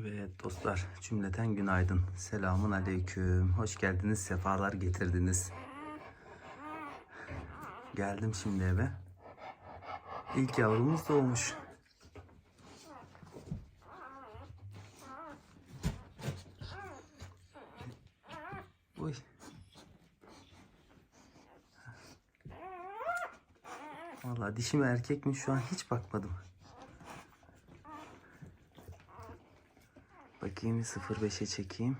Evet dostlar cümleten günaydın. Selamun aleyküm. Hoş geldiniz, sefalar getirdiniz. Geldim şimdi eve. İlk yavrumuz doğmuş. Uy. Vallahi dişi mi erkek mi şu an hiç bakmadım. Bakayım 0.5'e çekeyim.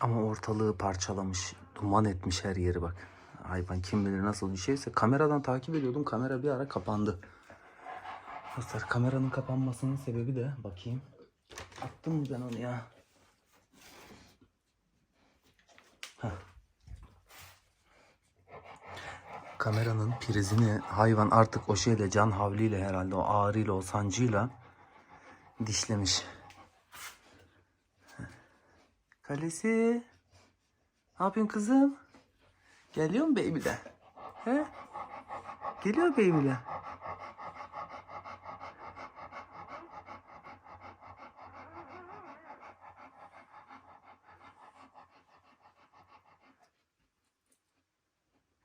Ama ortalığı parçalamış. Duman etmiş her yeri bak. Hayvan kim bilir nasıl bir şeyse. Kameradan takip ediyordum. Kamera bir ara kapandı. Dostlar kameranın kapanmasının sebebi de bakayım. Attım mı ben onu ya? Heh. Kameranın prizini hayvan artık o şeyle can havliyle herhalde o ağrıyla o sancıyla dişlemiş. Kalesi. Ne yapıyorsun kızım? Geliyor mu Beybile? He? Geliyor Beybile.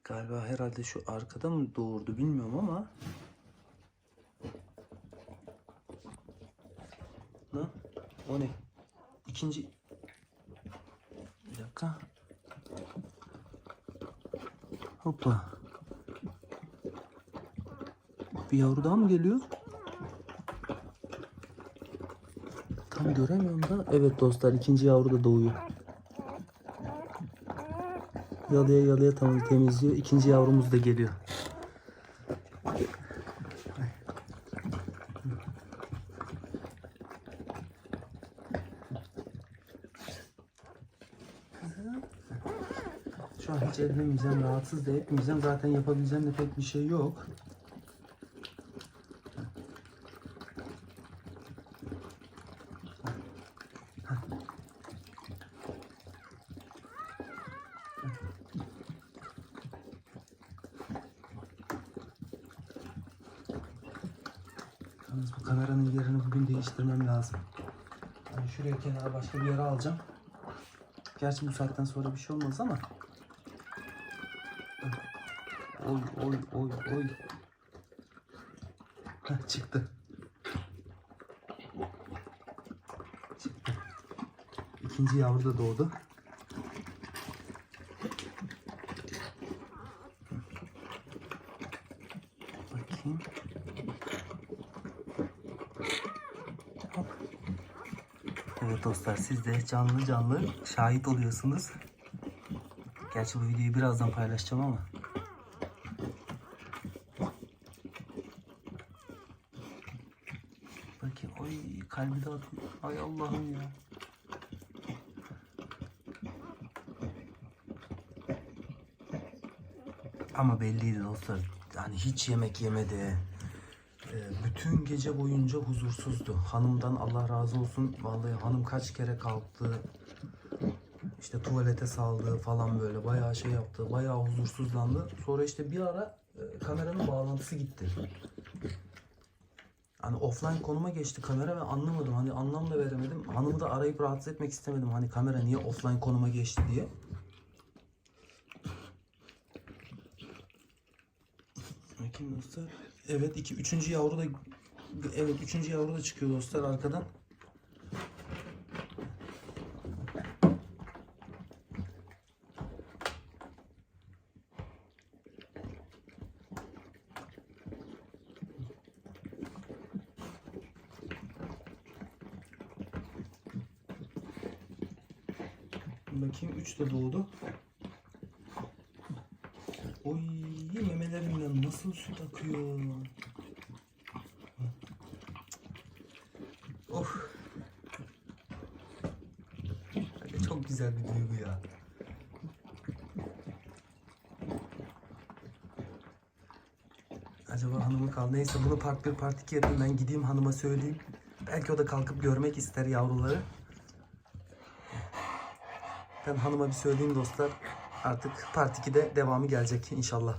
Galiba herhalde şu arkada mı doğurdu bilmiyorum ama. Ne? O ne? İkinci... Bir dakika. Hoppa. Bir yavru daha mı geliyor? Tam göremiyorum da. Evet dostlar ikinci yavru da doğuyor. Yalıya yalıya tam temizliyor. İkinci yavrumuz da geliyor. Şu an hiç ellemeyeceğim, rahatsız da etmeyeceğim. Zaten yapabileceğim de pek bir şey yok. Yalnız bu kameranın yerini bugün değiştirmem lazım. Yani şuraya kenara başka bir yere alacağım. Gerçi bu saatten sonra bir şey olmaz ama. Oy oy oy oy. Heh, çıktı. Çıktı. İkinci yavru da doğdu. Evet dostlar siz de canlı canlı şahit oluyorsunuz. Gerçi bu videoyu birazdan paylaşacağım ama. Bakayım. Oy kalbi de atıyor. Ay Allah'ım ya. Ama belliydi dostlar. Hani hiç yemek yemedi. Ee, bütün gece boyunca huzursuzdu. Hanımdan Allah razı olsun. Vallahi hanım kaç kere kalktı. İşte tuvalete saldı falan böyle. Bayağı şey yaptı. Bayağı huzursuzlandı. Sonra işte bir ara e, kameranın bağlantısı gitti. Hani offline konuma geçti kamera ve anlamadım. Hani anlam da veremedim. Hanımı da arayıp rahatsız etmek istemedim. Hani kamera niye offline konuma geçti diye. Bakayım dostlar. Evet iki üçüncü yavru da evet üçüncü yavru da çıkıyor dostlar arkadan. Bakayım 3 de doğdu. Oy memelerimden nasıl süt akıyor. Of. Çok güzel bir duygu ya. Acaba hanımı kal. Neyse bunu part 1 part 2 yapayım. Ben gideyim hanıma söyleyeyim. Belki o da kalkıp görmek ister yavruları. Ben hanıma bir söyleyeyim dostlar. Artık part 2'de devamı gelecek inşallah.